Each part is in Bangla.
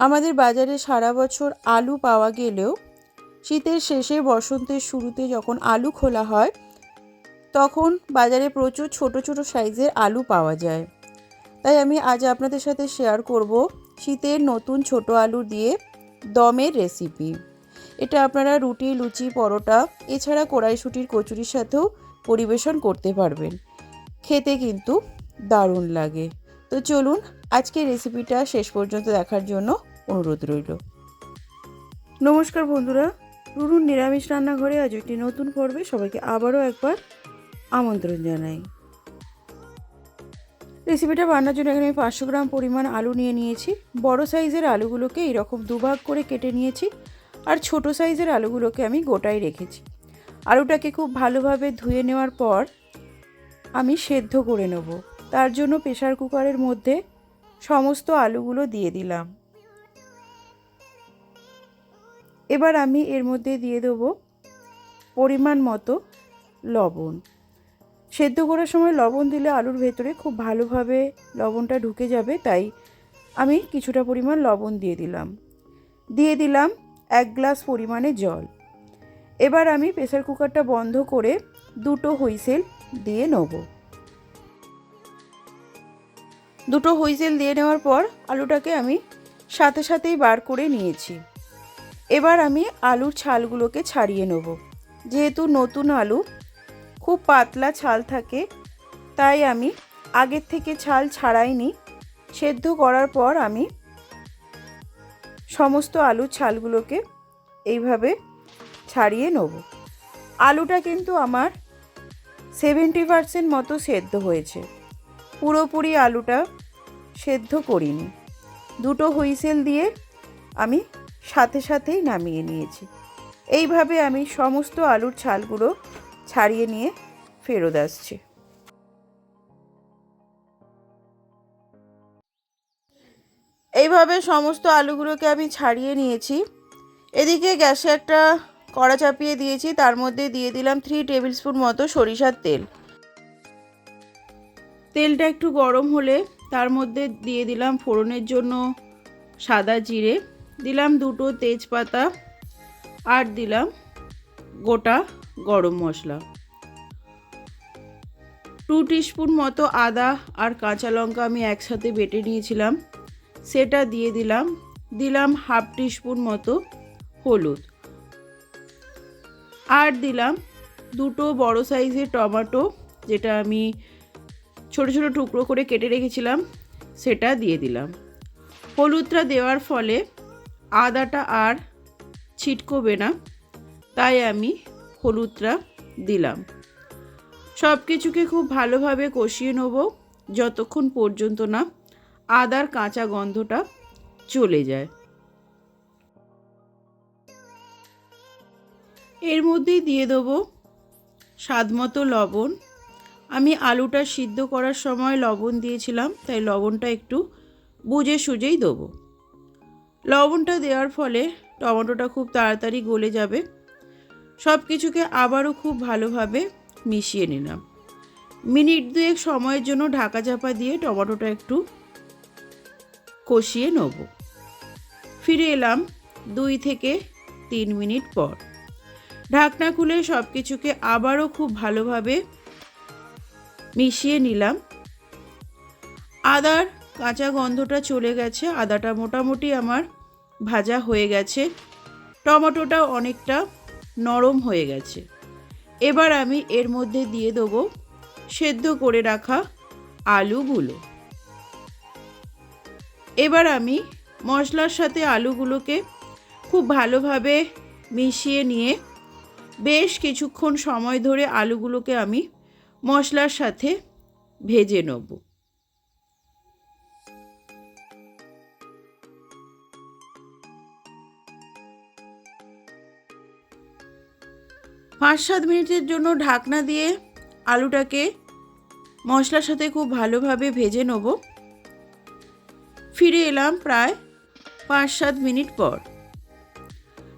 আমাদের বাজারে সারা বছর আলু পাওয়া গেলেও শীতের শেষে বসন্তের শুরুতে যখন আলু খোলা হয়, তখন বাজারে প্রচুর ছোট ছোট সাইজের আলু পাওয়া যায়। তাই আমি আজ আপনাদের সাথে শেয়ার করব শীতের নতুন ছোট আলু দিয়ে দমের রেসিপি এটা আপনারা রুটি, লুচি, পরোটা, এছাড়া কড়াইশুটির কচুরির সাথেও পরিবেশন করতে পারবেন। খেতে কিন্তু দারুণ লাগে। তো চলুন আজকের রেসিপিটা শেষ পর্যন্ত দেখার জন্য অনুরোধ রইল। নমস্কার বন্ধুরা রুরুন নিরামিষ রান্নাঘরে আজ একটি নতুন পর্বে সবাইকে আবারও একবার আমন্ত্রণ জানাই। রেসিপিটা বানানোর জন্য এখানে আমি পাঁচশো গ্রাম পরিমাণ আলু নিয়ে নিয়েছি। বড় সাইজের আলুগুলোকে এরকম দুভাগ করে কেটে নিয়েছি আর ছোট সাইজের আলুগুলোকে আমি গোটাই রেখেছি। আলুটাকে খুব ভালোভাবে ধুয়ে নেওয়ার পর আমি সেদ্ধ করে নেব। তার জন্য প্রেশার কুকারের মধ্যে সমস্ত আলুগুলো দিয়ে দিলাম। এবার আমি এর মধ্যে দিয়ে দেবো পরিমাণ মতো লবণ। সেদ্ধ করার সময় লবণ দিলে আলুর ভেতরে খুব ভালোভাবে লবণটা ঢুকে যাবে, তাই আমি কিছুটা পরিমাণ লবণ দিয়ে দিলাম। দিয়ে দিলাম এক গ্লাস পরিমাণে জল। এবার আমি প্রেসার কুকারটা বন্ধ করে দুটো হুইসেল দিয়ে নেব। দুটো হুইসেল দিয়ে নেওয়ার পর আলুটাকে আমি সাথে সাথেই বার করে নিয়েছি। এবার আমি আলুর ছালগুলোকে ছাড়িয়ে নেব। যেহেতু নতুন আলু, খুব পাতলা ছাল থাকে, তাই আমি আগের থেকে ছাল ছাড়াইনি। সেদ্ধ করার পর আমি সমস্ত আলুর ছালগুলোকে এইভাবে ছাড়িয়ে নেব। আলুটা কিন্তু আমার সেভেন্টি পারসেন্ট মতো সেদ্ধ হয়েছে। পুরোপুরি আলুটা সেদ্ধ করিনি। দুটো হুইসেল দিয়ে আমি সাথে সাথেই নামিয়ে নিয়েছি। এইভাবে আমি সমস্ত আলুর ছালগুলো ছাড়িয়ে নিয়ে ফেরত আসছি। এইভাবে সমস্ত আলুগুলোকে আমি ছাড়িয়ে নিয়েছি। এদিকে গ্যাসে একটা কড়া চাপিয়ে দিয়েছি, তার মধ্যে দিয়ে দিলাম থ্রি টেবিল স্পুন মতো সরিষার তেল। তেলটা একটু গরম হলে তার মধ্যে দিয়ে দিলাম ফোড়নের জন্য সাদা জিরে। দিলাম দুটো তেজপাতা আর দিলাম গোটা গরম মশলা। টু টিস্পুন মতো আদা আর কাঁচা লঙ্কা আমি একসাথে বেটে নিয়েছিলাম। সেটা দিয়ে দিলাম দিলাম হাফ টিস্পুন মতো হলুদ। আর দিলাম দুটো বড় সাইজের টমেটো, যেটা আমি ছোট ছোট টুকরো করে কেটে রেখেছিলাম, সেটা দিয়ে দিলাম। হলুদটা দেওয়ার ফলে আদাটা আর ছিটকোবে না। তাই আমি হলুদটা দিলাম। সব কিছুকে খুব ভালোভাবে কষিয়ে নেব যতক্ষণ পর্যন্ত না আদার কাঁচা গন্ধটা চলে যায়। এর মধ্যেই দিয়ে দেবো স্বাদ মতো লবণ। আমি আলুটা সিদ্ধ করার সময় লবণ দিয়েছিলাম, তাই লবণটা একটু বুঝে সুজেই দেবো। লবণটা দেওয়ার ফলে টমেটোটা খুব তাড়াতাড়ি গলে যাবে। সব কিছুকে আবারও খুব ভালোভাবে মিশিয়ে নিলাম। মিনিট দুয়েক সময়ের জন্য ঢাকা চাপা দিয়ে টমেটোটা একটু কষিয়ে নেব। ফিরে এলাম দুই থেকে তিন মিনিট পর। ঢাকনা খুলে সব কিছুকে আবারও খুব ভালোভাবে মিশিয়ে নিলাম। আদার কাঁচা গন্ধটা চলে গেছে। আদাটা মোটামুটি আমার ভাজা হয়ে গেছে। টমেটোটাও অনেকটা নরম হয়ে গেছে। এবার আমি এর মধ্যে দিয়ে দেবো সেদ্ধ করে রাখা আলুগুলো। এবার আমি মশলার সাথে আলুগুলোকে খুব ভালোভাবে মিশিয়ে নিয়ে বেশ কিছুক্ষণ সময় ধরে আলুগুলোকে আমি মশলার সাথে ভেজে নেব। পাঁচ সাত মিনিটের জন্য ঢাকনা দিয়ে আলুটাকে মশলার সাথে খুব ভালোভাবে ভেজে নেব। ফিরে এলাম প্রায় পাঁচ সাত মিনিট পর।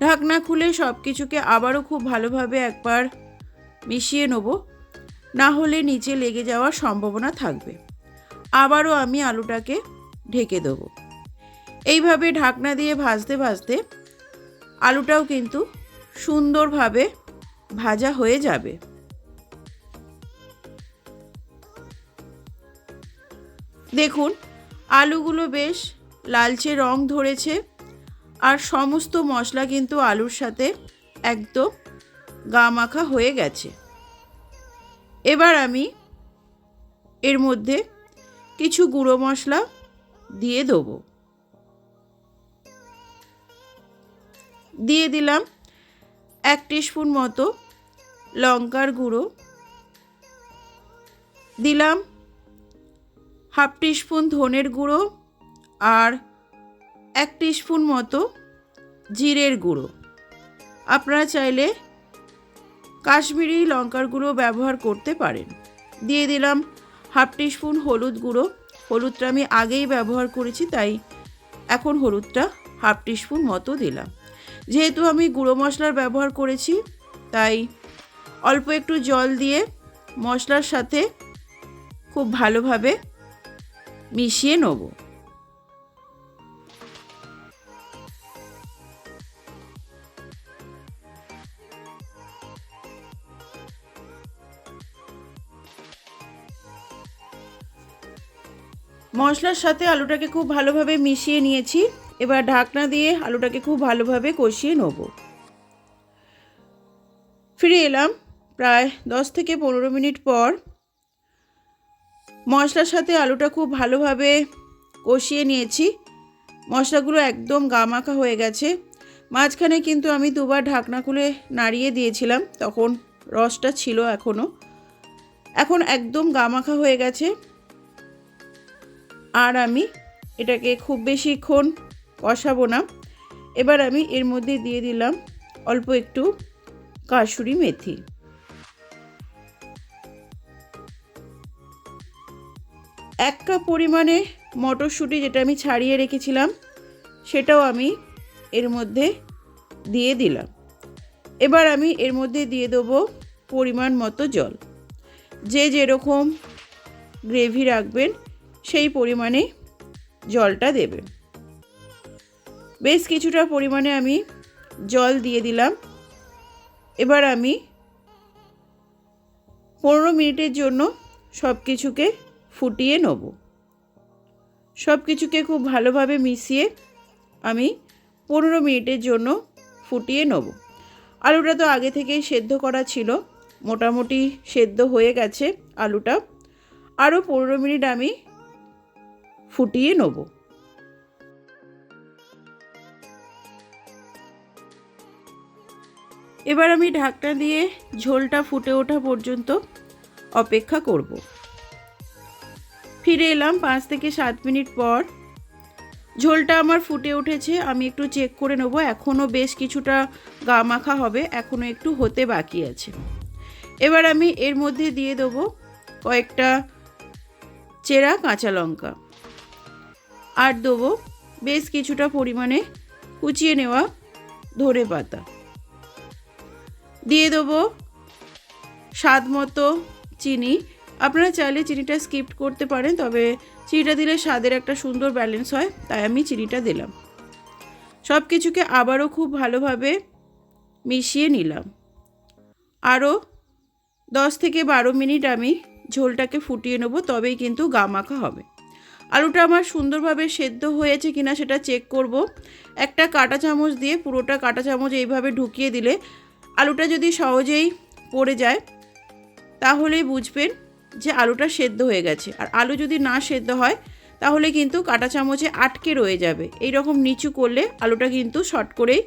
ঢাকনা খুলে সব কিছুকে আবারও খুব ভালোভাবে একবার মিশিয়ে নেব। না হলে নিচে লেগে যাওয়ার সম্ভাবনা থাকবে। আবারও আমি আলুটাকে ঢেকে দেবো। এইভাবে ঢাকনা দিয়ে ভাজতে ভাজতে আলুটাও কিন্তু সুন্দরভাবে ভাজা হয়ে যাবে। দেখুন, আলুগুলো বেশ লালচে রং ধরেছে আর সমস্ত মশলা কিন্তু আলুর সাথে একদম গা মাখা হয়ে গেছে। এবার আমি এর মধ্যে কিছু গুঁড়ো মশলা দিয়ে দেবো। দিয়ে দিলাম এক স্পুন মতো লঙ্কার গুঁড়ো। দিলাম হাফ স্পুন ধনের গুঁড়ো আর এক স্পুন মতো জিরের গুঁড়ো। আপনারা চাইলে কাশ্মীরি লঙ্কার গুঁড়ো ব্যবহার করতে পারেন। দিয়ে দিলাম হাফ স্পুন হলুদ গুঁড়ো। হলুদটা আমি আগেই ব্যবহার করেছি, তাই এখন হলুদটা হাফ স্পুন মতো দিলাম। যেহেতু আমি গুঁড়ো মশলার ব্যবহার করেছি, তাই অল্প একটু জল দিয়ে মশলার সাথে খুব ভালোভাবে মিশিয়ে নেব। মশলার সাথে আলুটাকে খুব ভালোভাবে মিশিয়ে নিয়েছি। এবার ঢাকনা দিয়ে আলুটাকে খুব ভালোভাবে কষিয়ে নেব। ফিরে এলাম প্রায় দশ থেকে পনেরো মিনিট পর। মশলার সাথে আলুটা খুব ভালোভাবে কষিয়ে নিয়েছি। মশলাগুলো একদম গামাখা হয়ে গেছে। মাঝখানে কিন্তু আমি দুবার ঢাকনা খুলে নাড়িয়ে দিয়েছিলাম, তখন রসটা ছিল এখনও এখন একদম গামাখা হয়ে গেছে। আর আমি এটাকে খুব বেশিক্ষণ কষাবো না। এবার আমি এর মধ্যে দিয়ে দিলাম অল্প একটু কাসুরি মেথি। এক কাপ পরিমাণে মটরশুঁটি যেটা আমি ছাড়িয়ে রেখেছিলাম, সেটাও আমি এর মধ্যে দিয়ে দিলাম। এবার আমি এর মধ্যে দিয়ে দেবো পরিমাণ মতো জল। যে যেরকম গ্রেভি রাখবেন, সেই পরিমাণে জলটা দেবেন। বেশ কিছুটা পরিমাণে আমি জল দিয়ে দিলাম। এবার আমি পনেরো মিনিটের জন্য সব কিছুকে ফুটিয়ে নেব। সব কিছুকে খুব ভালোভাবে মিশিয়ে আমি পনেরো মিনিটের জন্য ফুটিয়ে নেব। আলুটা তো আগে থেকেই সেদ্ধ করা ছিল, মোটামুটি সেদ্ধ হয়ে গেছে আলুটা। আরও পনেরো মিনিট আমি ফুটিয়ে নেব। এবার আমি ঢাকনা দিয়ে ঝোলটা ফুটে ওঠা পর্যন্ত অপেক্ষা করব। ফিরে এলাম পাঁচ থেকে সাত মিনিট পর। ঝোলটা আমার ফুটে উঠেছে, আমি একটু চেক করে নেব। এখনও বেশ কিছুটা গা মাখা হবে এখনও একটু হতে বাকি আছে। এবার আমি এর মধ্যে দিয়ে দেবো কয়েকটা চেরা কাঁচা লঙ্কা। আর দেবো বেশ কিছুটা পরিমাণে কুচিয়ে নেওয়া ধরে পাতা। দিয়ে দেবো স্বাদ মতো চিনি। আপনারা চাইলে চিনিটা স্কিপ করতে পারেন, তবে চিনিটা দিলে স্বাদের একটা সুন্দর ব্যালেন্স হয়, তাই আমি চিনিটা দিলাম। সব কিছুকে আবারও খুব ভালোভাবে মিশিয়ে নিলাম। আরও দশ থেকে বারো মিনিট আমি ঝোলটাকে ফুটিয়ে নেব, তবেই কিন্তু গা মাখা হবে। আলুটা আমার সুন্দরভাবে সেদ্ধ হয়েছে কিনা সেটা চেক করব। একটা কাঁটা চামচ দিয়ে পুরোটা কাঁটা চামচ এইভাবে ঢুকিয়ে দিলে আলুটা যদি সহজেই পড়ে যায়, তাহলেই বুঝবেন যে আলুটা সেদ্ধ হয়ে গেছে। আর আলু যদি না সেদ্ধ হয়, তাহলে কিন্তু কাঁটা চামচে আটকে রয়ে যাবে। এই রকম নিচু করলে আলুটা কিন্তু শর্ট করেই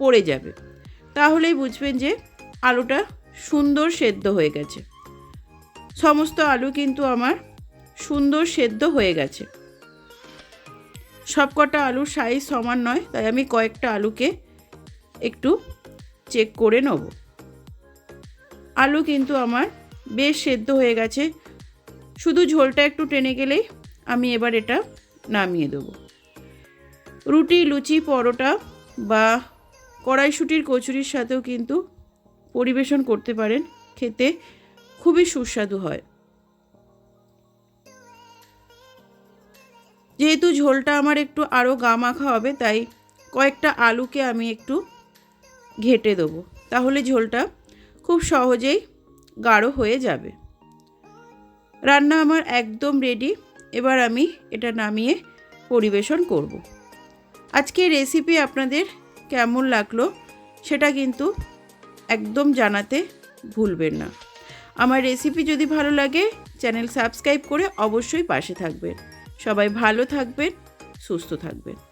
পড়ে যাবে। তাহলেই বুঝবেন যে আলুটা সুন্দর সেদ্ধ হয়ে গেছে। সমস্ত আলু কিন্তু আমার সুন্দর সেদ্ধ হয়ে গেছে। সবকটা আলুর সাইজ সমান নয়, তাই আমি কয়েকটা আলুকে একটু চেক করে নেব। আলু কিন্তু আমার বেশ সেদ্ধ হয়ে গেছে। শুধু ঝোলটা একটু টেনে গেলেই আমি এবার এটা নামিয়ে দেব। রুটি, লুচি, পরোটা বা কড়াইশুটির কচুরির সাথেও কিন্তু পরিবেশন করতে পারেন। খেতে খুবই সুস্বাদু হয়। যেহেতু ঝোলটা আমার একটু আরও গা মাখা হবে, তাই কয়েকটা আলুকে আমি একটু ঘেটে দেবো। তাহলে ঝোলটা খুব সহজেই গাঢ় হয়ে যাবে। রান্না আমার একদম রেডি এবার আমি এটা নামিয়ে পরিবেশন করব। আজকে রেসিপি আপনাদের কেমন লাগল সেটা কিন্তু একদম জানাতে ভুলবেন না। আমার রেসিপি যদি ভালো লাগে চ্যানেল সাবস্ক্রাইব করে অবশ্যই পাশে থাকবেন। সবাই ভালো থাকবেন, সুস্থ থাকবেন।